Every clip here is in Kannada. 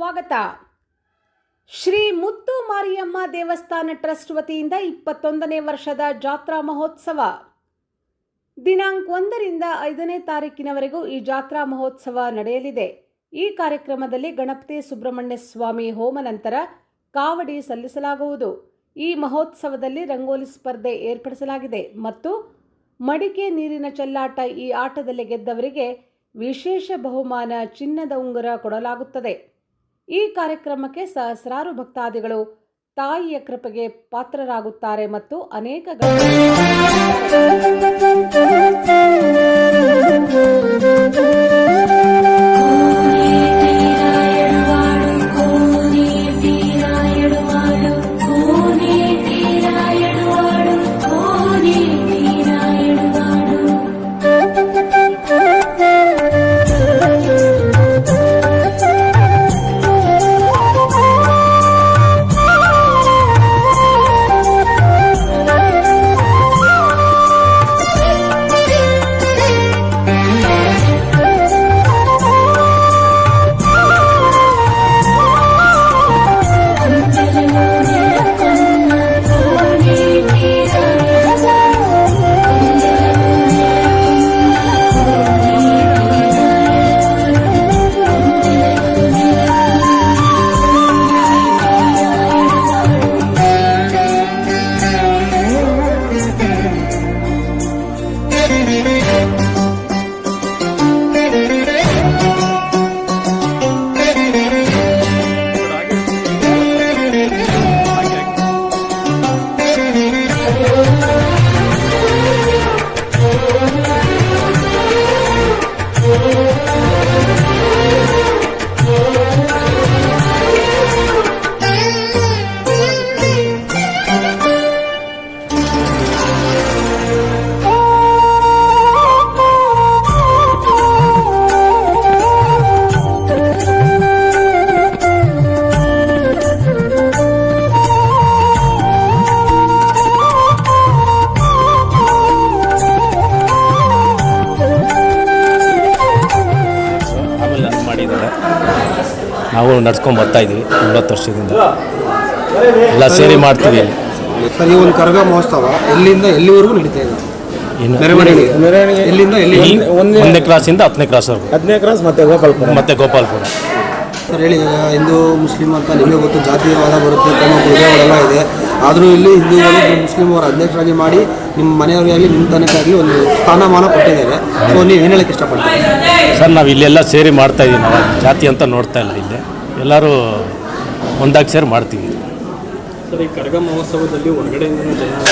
ಸ್ವಾಗತ. ಶ್ರೀ ಮುತ್ತು ಮಾರಿಯಮ್ಮ ದೇವಸ್ಥಾನ ಟ್ರಸ್ಟ್ ವತಿಯಿಂದ ಇಪ್ಪತ್ತೊಂದನೇ ವರ್ಷದ ಜಾತ್ರಾ ಮಹೋತ್ಸವ. ದಿನಾಂಕ ಒಂದರಿಂದ ಐದನೇ ತಾರೀಕಿನವರೆಗೂ ಈ ಜಾತ್ರಾ ಮಹೋತ್ಸವ ನಡೆಯಲಿದೆ. ಈ ಕಾರ್ಯಕ್ರಮದಲ್ಲಿ ಗಣಪತಿ ಸುಬ್ರಹ್ಮಣ್ಯ ಸ್ವಾಮಿ ಹೋಮ ನಂತರ ಕಾವಡಿ ಸಲ್ಲಿಸಲಾಗುವುದು. ಈ ಮಹೋತ್ಸವದಲ್ಲಿ ರಂಗೋಲಿ ಸ್ಪರ್ಧೆ ಏರ್ಪಡಿಸಲಾಗಿದೆ ಮತ್ತು ಮಡಿಕೆ ನೀರಿನ ಚೆಲ್ಲಾಟ ಈ ಆಟದಲ್ಲಿ ಗೆದ್ದವರಿಗೆ ವಿಶೇಷ ಬಹುಮಾನ ಚಿನ್ನದ ಉಂಗುರ ಕೊಡಲಾಗುತ್ತದೆ. ಈ ಕಾರ್ಯಕ್ರಮಕ್ಕೆ ಸಹಸ್ರಾರು ಭಕ್ತಾದಿಗಳು ತಾಯಿಯ ಕೃಪೆಗೆ ಪಾತ್ರರಾಗುತ್ತಾರೆ ಮತ್ತು ಅನೇಕ ನಾವು ನಡ್ಸ್ಕೊಂಡು ಬರ್ತಾ ಇದ್ದೀವಿ ಒಂಬತ್ತು ವರ್ಷದಿಂದ. ಎಲ್ಲ ಸೇರಿ ಮಾಡ್ತೀವಿ ಸರ್ ಈ ಒಂದು ಕರಗ ಮಹೋತ್ಸವ ಎಲ್ಲಿಂದ ಎಲ್ಲಿವರೆಗೂ ನಡೀತಾ ಇದೆ? ಮೆರವಣಿಗೆ. ಮೆರವಣಿಗೆ. ಎಲ್ಲಿಂದ ಎಲ್ಲಿ ಒಂದನೇ ಕ್ಲಾಸಿಂದ ಹತ್ತನೇ ಕ್ಲಾಸ್ವರೆಗೂ ಹತ್ತನೇ ಕ್ರಾಸ್ ಮತ್ತೆ ಗೋಪಾಲ್ಪುರ. ಮತ್ತೆ ಗೋಪಾಲ್ಪುರ. ಸರ್ ಹೇಳಿ ಈಗ ಹಿಂದೂ ಮುಸ್ಲಿಂ ಅಂತ ನಿಮಗೆ ಗೊತ್ತು ಜಾತಿವಾದ ಬರುತ್ತೆ ತಮ್ಮ ಪೂಜೆಗಳೆಲ್ಲ ಇದೆ. ಆದರೂ ಇಲ್ಲಿ ಹಿಂದೂಗಳು ಮುಸ್ಲಿಂ ಅವರ ಅಧ್ಯಕ್ಷರಾಗಿ ಮಾಡಿ ನಿಮ್ಮ ಮನೆಯವರಿಗಾಗಲಿ ನಿಮ್ಮ ತನಕಾಗಲಿ ಒಂದು ಸ್ಥಾನಮಾನ ಕೊಟ್ಟಿದ್ದಾರೆ. ಸೊ ನೀವು ಏನು ಹೇಳಕ್ಕೆ ಇಷ್ಟಪಡ್ತೀರಿ? ಸರ್ ನಾವು ಇಲ್ಲೆಲ್ಲ ಸೇರಿ ಮಾಡ್ತಾ ಇದ್ದೀವಿ ನಾವು ಜಾತಿ ಅಂತ ನೋಡ್ತಾ ಇಲ್ಲ ಇಲ್ಲಿ. ಎಲ್ಲರೂ ಒಂದಾಗಿ ಸೇರಿ ಮಾಡ್ತೀವಿ. ಸರ್ ಈ ಕರಗ ಮಹೋತ್ಸವದಲ್ಲಿ ಜನ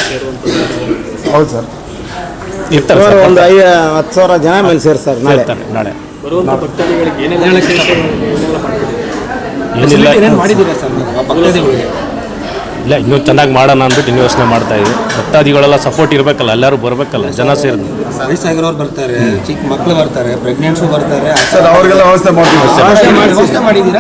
ಸೇರುವಂಥದ್ದು ಹೌದು ಸರ್. ಇರ್ತಾರೆ ಸರ್ ಒಂದು ಐ ಹತ್ತು ಸಾವಿರ ಜನ ಮೇಲೆ ಸರ್ ನಾಳೆ. ನಾಳೆ. ಬರುವಂಥ ಭಕ್ತಾದಿಗಳಿಗೆ ಏನೆಲ್ಲ ಏನೇನು ಮಾಡಿದ್ದೀರಾ ಸರ್ ಭಕ್ತಾದಿಗಳಿಗೆ? ಇಲ್ಲ ಇನ್ನೂ ಚೆನ್ನಾಗಿ ಮಾಡೋಣ ಅಂದ್ಬಿಟ್ಟು ಇನ್ನೂ ಯೋಚನೆ ಮಾಡ್ತಾ ಇದ್ವಿ. ಭಕ್ತಾದಿಗಳೆಲ್ಲ ಸಪೋರ್ಟ್ ಇರಬೇಕಲ್ಲ ಎಲ್ಲರೂ ಬರಬೇಕಲ್ಲ ಜನ ಸೇರಿ ಬರ್ತಾರೆ ಚಿಕ್ಕ ಮಕ್ಕಳು ಬರ್ತಾರೆ ಪ್ರೆಗ್ನೆಂಟ್ಸು ಬರ್ತಾರೆ. ಸರ್ ಅವ್ರಿಗೆಲ್ಲ ವ್ಯವಸ್ಥೆ ಮಾಡ್ತೀವಿ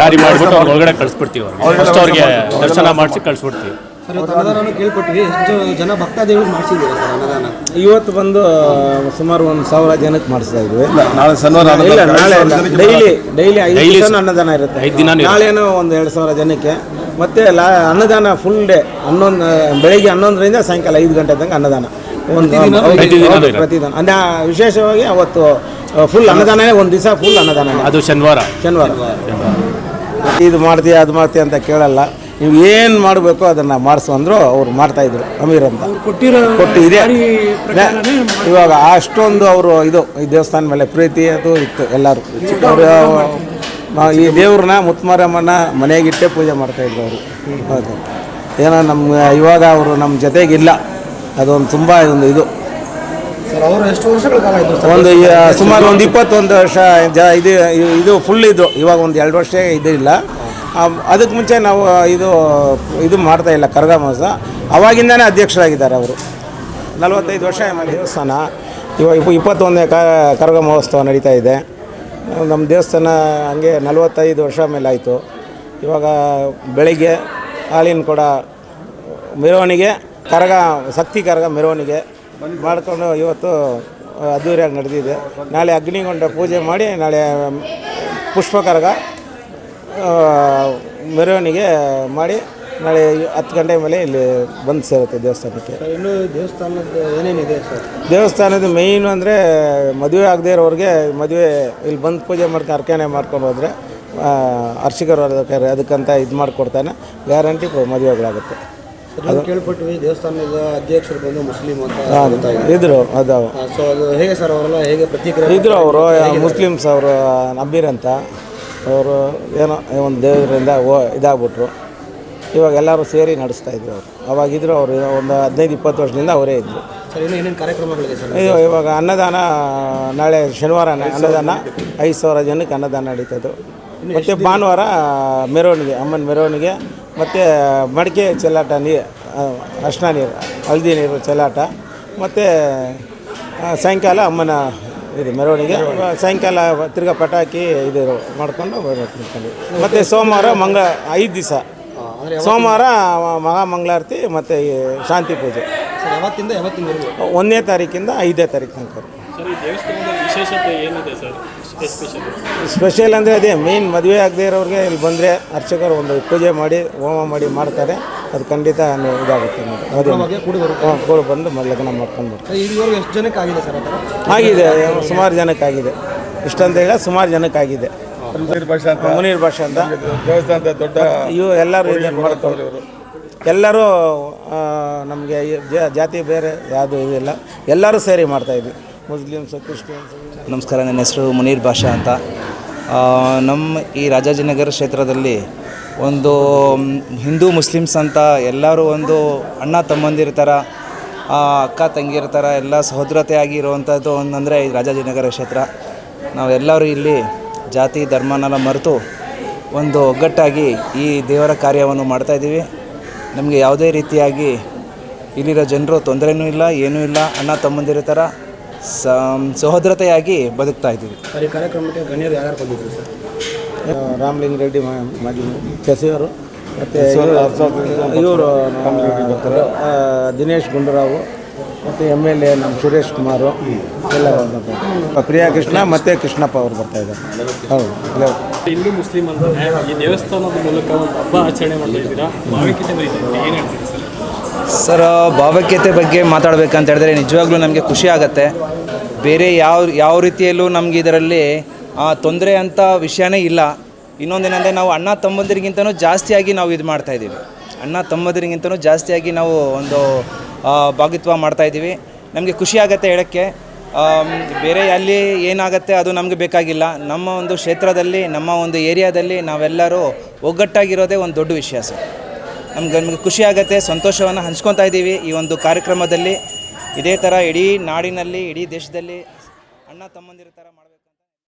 ದಾರಿ ಮಾಡಿಬಿಟ್ಟು ಅವ್ರಿಗೆ ಒಳಗಡೆ ಕಳಿಸ್ಬಿಡ್ತೀವಿ ಅವ್ರಿಗೆ. ಫಸ್ಟ್ ಅವ್ರಿಗೆ ದರ್ಶನ ಮಾಡಿಸಿ ಕಳಿಸ್ಬಿಡ್ತೀವಿ. ಎಷ್ಟು ಜನ ಭಕ್ತಾದಿಗಳು ಮಾಡಿಸಿದ್ದೀರಾ ಸರ್ ಅನ್ನದಾನ? ಇವತ್ತು ಬಂದು ಸುಮಾರು ಒಂದು ಸಾವಿರ ಜನಕ್ಕೆ ಮಾಡಿಸ್ತಾ ಇದ್ವಿ. ನಾಳೆ ಶನಿವಾರ ಇಲ್ಲ ನಾಳೆ ಡೈಲಿ ಡೈಲಿ ಐದು ಅನ್ನದಾನ ಇರುತ್ತೆ. ಐದು. ನಾಳೆನೂ ಒಂದು ಎರಡು ಸಾವಿರ ಜನಕ್ಕೆ. ಮತ್ತೆ ಲಾ ಅನ್ನದಾನ ಫುಲ್ ಡೇ ಹನ್ನೊಂದು ಬೆಳಿಗ್ಗೆ ಹನ್ನೊಂದರಿಂದ ಸಾಯಂಕಾಲ ಐದು ಗಂಟೆ ತನಕ ಅನ್ನದಾನ. ಒಂದು ಪ್ರತಿದಿನ ಅನ್ನ ವಿಶೇಷವಾಗಿ ಅವತ್ತು ಫುಲ್ ಅನ್ನದಾನನೇ ಒಂದು ದಿವಸ ಫುಲ್ ಅನ್ನದಾನ ಅದು ಶನಿವಾರ. ಶನಿವಾರ. ಇದು ಮಾಡ್ತೀಯ ಅದು ಮಾಡ್ತೀಯ ಅಂತ ಕೇಳಲ್ಲ. ನೀವು ಏನು ಮಾಡಬೇಕು ಅದನ್ನು ಮಾಡಿಸು ಅಂದರು ಅವ್ರು ಮಾಡ್ತಾಯಿದ್ರು ಅಮೀರ್ ಅಂತ. ಕೊಟ್ಟು ಇದೆ ಇವಾಗ ಅಷ್ಟೊಂದು ಅವರು ಇದು ಈ ದೇವಸ್ಥಾನ ಮೇಲೆ ಪ್ರೀತಿ ಅದು ಇತ್ತು ಎಲ್ಲರೂ. ಅವರು ಈ ದೇವ್ರನ್ನ ಮುತ್ಮಾರಮ್ಮನ ಮನೆಗಿಟ್ಟೆ ಪೂಜೆ ಮಾಡ್ತಾಯಿದ್ರು ಅವರು. ಹೌದು. ಏನೋ ನಮ್ಮ ಇವಾಗ ಅವರು ನಮ್ಮ ಜೊತೆಗಿಲ್ಲ. ಅದೊಂದು ತುಂಬ ಒಂದು ಇದು. ಸರ್ ಅವರು ಎಷ್ಟು ವರ್ಷಗಳ ಕಾಲ ಇದ್ರು ಒಂದು ಸುಮಾರು ಒಂದು ಇಪ್ಪತ್ತೊಂದು ವರ್ಷ ಜ ಇದು ಇದು ಫುಲ್ ಇದು ಇವಾಗ ಒಂದು ಎರಡು ವರ್ಷ ಇದಿಲ್ಲ ಇಲ್ಲ ಅದಕ್ಕೆ ಮುಂಚೆ ನಾವು ಇದು ಇದು ಮಾಡ್ತಾ ಇಲ್ಲ ಕರಗ ಮಹೋತ್ಸವ ಅವಾಗಿಂದನೇ ಅಧ್ಯಕ್ಷರಾಗಿದ್ದಾರೆ ಅವರು. ನಲವತ್ತೈದು ವರ್ಷ ದೇವಸ್ಥಾನ. ಇವಾಗ ಇಪ್ಪ ಇಪ್ಪತ್ತೊಂದನೇ ಕರಗ ಮಹೋತ್ಸವ ನಡೀತಾ ಇದೆ. ನಮ್ಮ ದೇವಸ್ಥಾನ ಹಂಗೆ ನಲವತ್ತೈದು ವರ್ಷ ಮೇಲೆ ಆಯಿತು. ಇವಾಗ ಬೆಳಿಗ್ಗೆ ಹಾಲಿನ ಕೂಡ ಮೆರವಣಿಗೆ ಕರಗ ಶಕ್ತಿ ಕರಗ ಮೆರವಣಿಗೆ ಮಾಡ್ಕೊಂಡು ಇವತ್ತು ಅದ್ದೂರಿಯಾಗಿ ನಡೆದಿದೆ. ನಾಳೆ ಅಗ್ನಿಗೊಂಡ ಪೂಜೆ ಮಾಡಿ ನಾಳೆ ಪುಷ್ಪಕರಗ ಆ, ಮೆರವಣಿಗೆ ಮಾಡಿ ನಾಳೆ ಹತ್ತು ಗಂಟೆ ಮೇಲೆ ಇಲ್ಲಿ ಬಂದು ಸೇರುತ್ತೆ ದೇವಸ್ಥಾನಕ್ಕೆ. ಇನ್ನು ದೇವಸ್ಥಾನದ ಏನೇನಿದೆ ಸರ್? ದೇವಸ್ಥಾನದ ಮೇಯ್ನು ಅಂದರೆ ಮದುವೆ ಆಗದೇ ಇರೋರಿಗೆ ಮದುವೆ ಇಲ್ಲಿ ಬಂದು ಪೂಜೆ ಮಾಡ್ಕೊಂಡು ಅರ್ಕಣೆ ಮಾಡ್ಕೊಂಡು ಹೋದರೆ ಅರ್ಚಕರು ಅದಕ್ಕೆ ಅದಕ್ಕಂತ ಇದು ಮಾಡಿಕೊಡ್ತಾನೆ. ಗ್ಯಾರಂಟಿ ಮದುವೆಗಳಾಗುತ್ತೆ. ಅದು ಕೇಳ್ಪಟ್ವಿ ದೇವಸ್ಥಾನದ ಅಧ್ಯಕ್ಷರು ಬಂದು ಮುಸ್ಲಿಂ ಅಂತ ಇದ್ರು ಅದಾವು. ಸೊ ಅದು ಹೇಗೆ ಸರ್ ಅವರೆಲ್ಲ ಹೇಗೆ ಪ್ರತಿಕ್ರಿಯೆ ಇದ್ರು ಅವರು ಮುಸ್ಲಿಮ್ಸ್ ಅವರು ನಬೀರ್ ಅಂತ ಅವರು ಏನೋ ಒಂದು ದೇವರಿಂದ ಓ ಇದಾಗ್ಬಿಟ್ರು. ಇವಾಗ ಎಲ್ಲರೂ ಸೇರಿ ನಡೆಸ್ತಾ ಇದ್ರು ಅವರು. ಅವಾಗಿದ್ರು ಅವರು ಒಂದು ಹದಿನೈದು ಇಪ್ಪತ್ತು ವರ್ಷದಿಂದ ಅವರೇ ಇದ್ದರು ಸರ್ ಇನ್ನು ಏನೇನು ಕಾರ್ಯಕ್ರಮಗಳಿದೆ ಸರ್? ಇದು ಇವಾಗ ಅನ್ನದಾನ ನಾಳೆ ಶನಿವಾರ ಅನ್ನದಾನ ಐದು ಸಾವಿರ ಜನಕ್ಕೆ ಅನ್ನದಾನ ನಡೀತದ್ದು. ಮತ್ತು ಭಾನುವಾರ ಮೆರವಣಿಗೆ ಅಮ್ಮನ ಮೆರವಣಿಗೆ ಮತ್ತು ಮಡಿಕೆ ಚೆಲ್ಲಾಟ ನೀರು ಅರ್ಶಿನ ನೀರು ಹಳದಿ ನೀರು ಚೆಲ್ಲಾಟ ಮತ್ತು ಸಾಯಂಕಾಲ ಅಮ್ಮನ ಇದು ಮೆರವಣಿಗೆ. ಸಾಯಂಕಾಲ ತಿರ್ಗಾ ಪಟಾಕಿ ಇದು ಮಾಡ್ಕೊಂಡು ಬರ್ಬೇಕು ಮತ್ತು ಸೋಮವಾರ ಮಂಗಳ ಐದು ದಿವಸ. ಸೋಮವಾರ ಮಹಾಮಂಗಳಾರತಿ ಮತ್ತು ಈ ಶಾಂತಿ ಪೂಜೆ. ಯಾವತ್ತಿಂದ ಯಾವತ್ತಿನವರೆಗೂ ಒಂದನೇ ತಾರೀಕಿಂದ ಐದನೇ ತಾರೀಕು ತನಕ. ಸರ್ ಈ ದೇವಸ್ಥಾನದ ವಿಶೇಷತೆ ಏನಿದೆ ಸರ್? ಎಸ್ಪೆಷಲಿ ಸ್ಪೆಷಲ್ ಅಂದರೆ ಅದೇ ಮೇನ್ ಮದುವೆ ಆಗದೆ ಇರೋರಿಗೆ ಇಲ್ಲಿ ಬಂದರೆ ಅರ್ಚಕರು ಒಂದು ಪೂಜೆ ಮಾಡಿ ಹೋಮ ಮಾಡಿ ಮಾಡ್ತಾರೆ. ಅದು ಖಂಡಿತ ಇದಾಗುತ್ತೆ ನೋಡಿ ಕೂಡಿ ಬಂದು ಲಗ್ನ ಮಾಡ್ಕೊಂಡು ಬರ್ತಾರೆ. ಎಷ್ಟು ಜನಕ್ಕೆ ಆಗಿದೆ ಸರ್ ಆಗಿದೆ ಸುಮಾರು ಜನಕ್ಕಾಗಿದೆ ಇಷ್ಟಂತ ಹೇಳ ಸುಮಾರು ಜನಕ್ಕಾಗಿದೆ ಮುನೀರ್ ಭಾಷಾ ಅಂತ. ಮುನೀರ್ ಭಾಷೆ ಅಂತ. ದೇವಸ್ಥಾನದ ದೊಡ್ಡ ಇವು ಎಲ್ಲರೂ ಮಾಡ್ಕೊಂಡು ಮಾಡ್ತಾರೆ ಎಲ್ಲರೂ ನಮಗೆ ಜಾತಿ ಬೇರೆ ಯಾವುದು ಇದಿಲ್ಲ. ಎಲ್ಲರೂ ಸೇರಿ ಮಾಡ್ತಾಯಿದ್ವಿ ಮುಸ್ಲಿಮ್ಸು ಕ್ರಿಶ್ಚಿಯನ್ಸ್. ನಮಸ್ಕಾರ ನನ್ನ ಹೆಸರು ಮುನೀರ್ ಭಾಷಾ ಅಂತ. ನಮ್ಮ ಈ ರಾಜಾಜಿನಗರ ಕ್ಷೇತ್ರದಲ್ಲಿ ಒಂದು ಹಿಂದೂ ಮುಸ್ಲಿಮ್ಸ್ ಅಂತ ಎಲ್ಲರೂ ಒಂದು ಅಣ್ಣ ತಮ್ಮಂದಿರ ಅಕ್ಕ ತಂಗಿರ್ತಾರ ಎಲ್ಲ ಸಹೋದರತೆಯಾಗಿ ಇರುವಂಥದ್ದು ಒಂದಂದರೆ ಈ ರಾಜಾಜಿನಗರ ಕ್ಷೇತ್ರ. ನಾವೆಲ್ಲರೂ ಇಲ್ಲಿ ಜಾತಿ, ಧರ್ಮನೆಲ್ಲ ಮರೆತು ಒಂದು ಒಗ್ಗಟ್ಟಾಗಿ ಈ ದೇವರ ಕಾರ್ಯವನ್ನು ಮಾಡ್ತಾಯಿದ್ದೀವಿ ನಮಗೆ ಯಾವುದೇ ರೀತಿಯಾಗಿ ಇಲ್ಲಿರೋ ಜನರು ತೊಂದರೆನೂ ಇಲ್ಲ, ಏನೂ ಇಲ್ಲ, ಅಣ್ಣ ತಮ್ಮಂದಿರ ಥರ ಸಹೋದರತೆಯಾಗಿ ಬದುಕ್ತಾ ಇದ್ದೀವಿ. ಕಾರ್ಯಕ್ರಮಕ್ಕೆ ಗಣ್ಯರು ಯಾರು ಬಂದಿದ್ರು ಸರ್? ರಾಮಲಿಂಗ ರೆಡ್ಡಿ ಮಾಜಿ ಸಚಿವರು ಮತ್ತು ಇವರು ದಿನೇಶ್ ಗುಂಡೂರಾವು ಮತ್ತು ಎಂ ಎಲ್ ಎ ನಮ್ಮ ಸುರೇಶ್ ಕುಮಾರು ಎಲ್ಲ ಬಂದಿದ್ದಾರೆ. ಪ್ರಿಯಾ ಕೃಷ್ಣ ಮತ್ತು ಕೃಷ್ಣಪ್ಪ ಅವರು ಬರ್ತಾ ಇದ್ದಾರೆ. ಹೌದು ಹಿಂದೂ ಮುಸ್ಲಿಮ್ ಅಂದರೆ ಈ ದೇವಸ್ಥಾನದ ಮೂಲಕ ಹಬ್ಬ ಆಚರಣೆ ಮಾಡ್ತಾ ಇದ್ದೀರಾ? ಭಾವೈಕ್ಯತೆ ಬರೀತಾ ಏನು ಹೇಳ್ತೀರಿ ಸರ್? ಸರ್ ಭಾವೈಕ್ಯತೆ ಬಗ್ಗೆ ಮಾತಾಡಬೇಕಂತ ಹೇಳಿದ್ರೆ ನಿಜವಾಗ್ಲೂ ನಮಗೆ ಖುಷಿ ಆಗುತ್ತೆ. ಬೇರೆ ಯಾವ ಯಾವ ರೀತಿಯಲ್ಲೂ ನಮಗೆ ಇದರಲ್ಲಿ ತೊಂದರೆ ಅಂತ ವಿಷಯನೇ ಇಲ್ಲ. ಇನ್ನೊಂದೇನೆಂದರೆ ನಾವು ಅಣ್ಣ ತಮ್ಮಂದಿರಿಗಿಂತನೂ ಜಾಸ್ತಿಯಾಗಿ ನಾವು ಇದು ಮಾಡ್ತಾಯಿದ್ದೀವಿ ಅಣ್ಣ ತಮ್ಮಂದಿರಿಗಿಂತನೂ ಜಾಸ್ತಿಯಾಗಿ ನಾವು ಒಂದು ಭಾಗತ್ವ ಮಾಡ್ತಾಯಿದ್ದೀವಿ ನಮಗೆ ಖುಷಿ ಆಗುತ್ತೆ ಹೇಳೋಕ್ಕೆ. ಬೇರೆ ಅಲ್ಲಿ ಏನಾಗುತ್ತೆ ಅದು ನಮಗೆ ಬೇಕಾಗಿಲ್ಲ. ನಮ್ಮ ಒಂದು ಕ್ಷೇತ್ರದಲ್ಲಿ, ನಮ್ಮ ಒಂದು ಏರಿಯಾದಲ್ಲಿ ನಾವೆಲ್ಲರೂ ಒಗ್ಗಟ್ಟಾಗಿರೋದೇ ಒಂದು ದೊಡ್ಡ ವಿಷಯ ಸರ್. ನಮ್ಗೆ, ನಮಗೆ ಖುಷಿ ಆಗುತ್ತೆ, ಸಂತೋಷವನ್ನು ಹಂಚ್ಕೊತಾ ಇದ್ದೀವಿ ಈ ಒಂದು ಕಾರ್ಯಕ್ರಮದಲ್ಲಿ. ಇದೇ ಥರ ಇಡೀ ನಾಡಿನಲ್ಲಿ, ಇಡೀ ದೇಶದಲ್ಲಿ ಅಣ್ಣ ತಮ್ಮಂದಿರ ಥರ